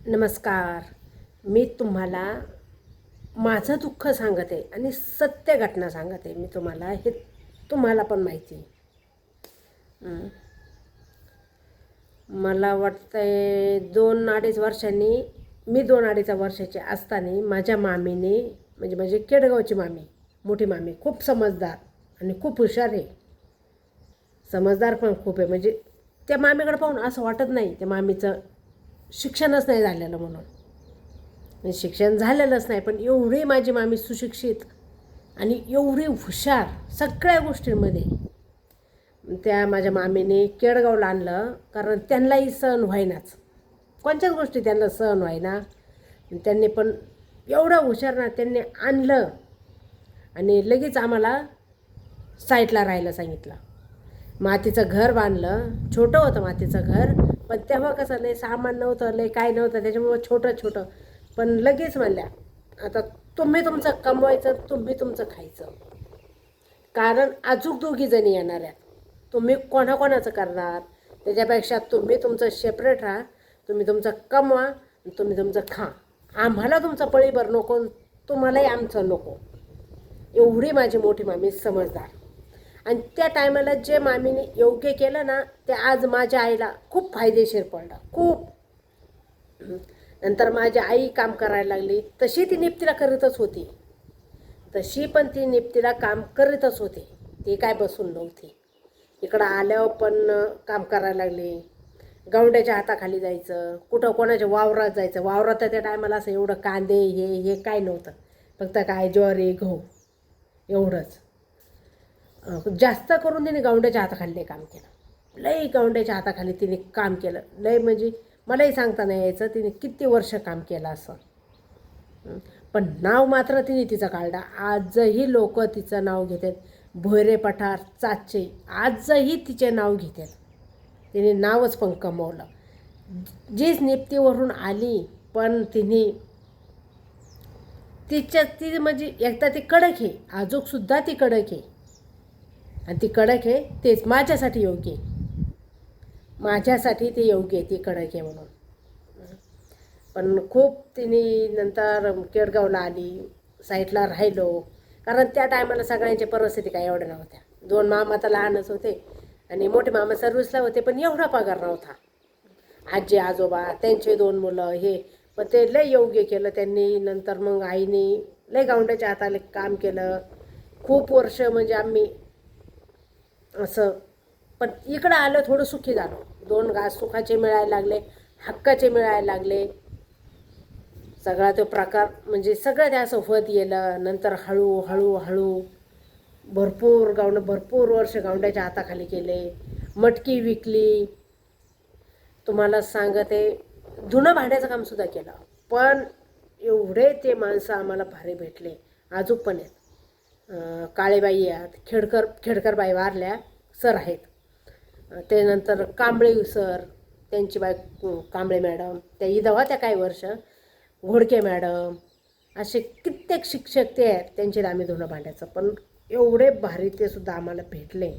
नमस्कार. मी तुम्हाला माझं दुःख सांगत आहे आणि सत्य घटना सांगत आहे मी तुम्हाला हे तुम्हाला पण माहिती आहे. मला वाटतंय दोन अडीच वर्षांनी मी दोन अडीच वर्षाची असताना माझ्या मामीने म्हणजे माझी केडगावची मामी मोठी मामी खूप समजदार आणि खूप हुशार आहे. समजदार पण खूप आहे. म्हणजे त्या मामीकडे पाहून असं वाटत नाही त्या मामीचं शिक्षणच नाही झालेलं म्हणून. शिक्षण झालेलंच नाही पण एवढी माझी मामी सुशिक्षित आणि एवढी हुशार सगळ्या गोष्टींमध्ये. त्या माझ्या मामीने केडगावला आणलं कारण त्यांनाही सहन व्हायनाच. कोणत्याच गोष्टी त्यांना सहन व्हायना. त्यांनी पण एवढं हुशार ना त्यांनी आणलं. आणि लगेच आम्हाला साईटला राहायला सांगितलं. मातीचं घर बांधलं. छोटं होतं मातीचं घर. पण तेव्हा कसं लय सामान नव्हतं लय काय नव्हतं त्याच्यामुळं छोटं छोटं. पण लगेच म्हणल्या आता तुम्ही तुमचं कमवायचं तुम्ही तुमचं खायचं. कारण अजून दोघी जणी येणार आहेत. तुम्ही कोणाकोणाचं करणार? त्याच्यापेक्षा तुम्ही तुमचं सेपरेट राहा तुम्ही तुमचं कमवा आणि तुम्ही तुमचं खा. आम्हाला तुमचं पळीभर नको तुम्हालाही आमचं नको. एवढी माझी मोठी मामी समजदार. आणि त्या टायमाला जे मामीने योग्य केलं ना ते आज माझ्या आईला खूप फायदेशीर पडलं. खूप. नंतर माझी आई काम करायला लागली. तशी ती निपतीला करीतच होती. तशी पण ती निपतीला काम करीतच होती. ती काय बसून नव्हती. इकडं आल्यावर पण काम करायला लागली. गवंड्याच्या हाताखाली जायचं. कुठं कोणाच्या वावरात जायचं. वावरात त्या टायमाला असं एवढं कांदे हे हे काय नव्हतं. फक्त काय ज्वारी गहू. एवढंच. जास्त करून तिने गावंड्याच्या हाताखाली काम केलं. लई गावंड्याच्या हाताखाली तिने काम केलं. लई म्हणजे मलाही सांगता नाही यायचं तिने किती वर्ष काम केलं असं. पण नाव मात्र तिने तिचं काढलं. आजही लोक तिचं नाव घेतात. भोयरे पठार चाचे आजही तिचे नाव घेतात. तिने नावच पण कमवलं. जीच निपतीवरून आली पण तिने तिच्या ती म्हणजे एकदा ती कडक आहे. आजूकसुद्धा ती कडक आहे. आणि ती कडक आहे तेच माझ्यासाठी योग्य आहे. माझ्यासाठी ते योग्य आहे ती कडक आहे म्हणून. पण खूप तिने नंतर केडगावला आली साईटला राहिलो. कारण त्या टायमाला सगळ्यांची परिस्थिती काय एवढ्या नव्हत्या. दोन मामा तर लहानच होते आणि मोठे मामा सर्व्हिसला होते पण एवढा पगार नव्हता. आजी आजोबा त्यांचे दोन मुलं हे. पण ते लय योग्य केलं त्यांनी. नंतर मग आईने लय गावंड्याच्या हाताला काम केलं. खूप वर्ष म्हणजे आम्ही असं. पण इकडं आलं थोडं सुखी झालो. दोन घास सुखाचे मिळायला लागले हक्काचे मिळायला लागले. सगळा तो प्रकार म्हणजे सगळं ते असं होत गेलं नंतर हळू हळू हळू. भरपूर गावंड भरपूर वर्ष गावंड्याच्या हाताखाली केले. मटकी विकली. तुम्हाला सांगते धुणं भांड्याचं कामसुद्धा केलं. पण एवढे ते माणसं आम्हाला भारी भेटले. अजून पण आहेत. काळेबाई आहेत खेडकर खेडकरबाई वारल्या. सर आहेत. त्यानंतर कांबळे सर त्यांची बाय कांबळे मॅडम त्या इथं त्या काही वर्ष. घोडके मॅडम असे कित्येक शिक्षक ते आहेत. त्यांचे आम्ही धुणं भांड्याचं. पण एवढे भारी ते सुद्धा आम्हाला भेटले.